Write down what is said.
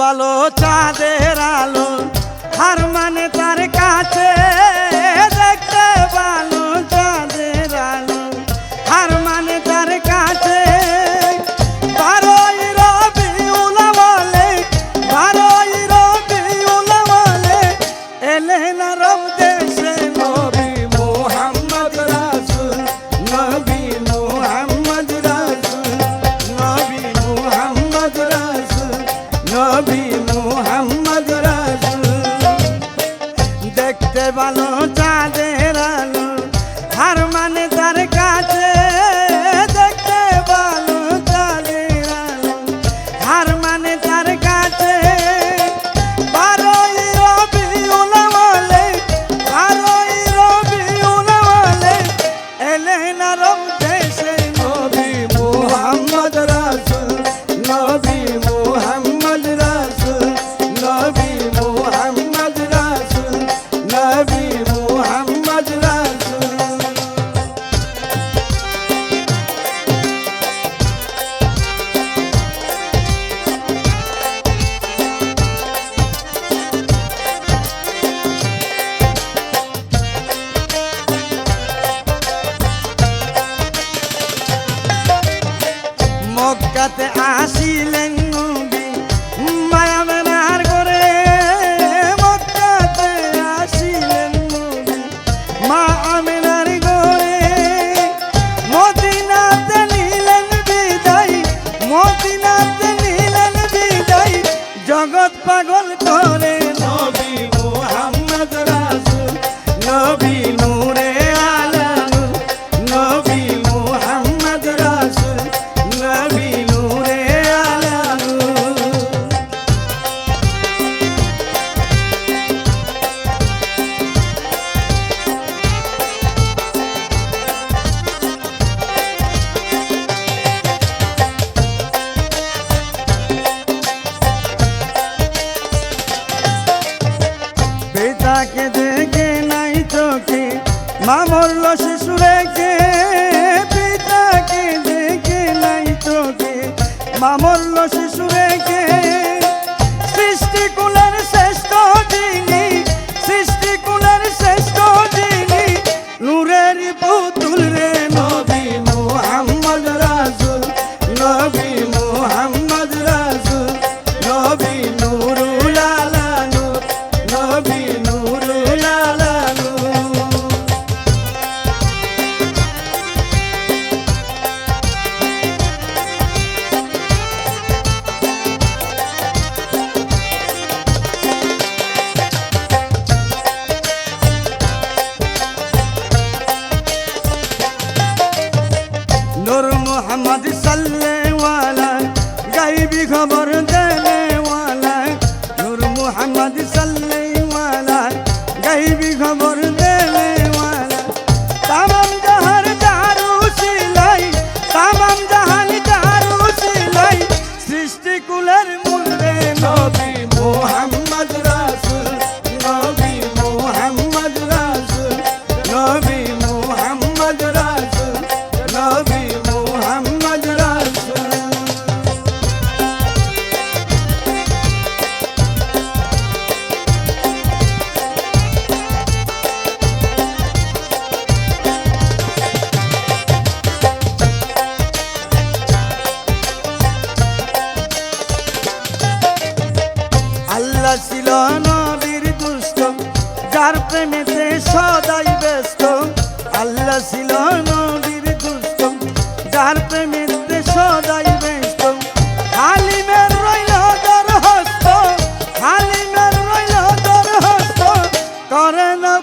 ভালো চাঁদের আলো হার মানে তার কাছে। থানে তার maldição প্রেমেতে সদাই ব্যস্ত। আল্লাহ ছিল নবীর দুষ্ট। যার প্রেমেতে সদাই করে না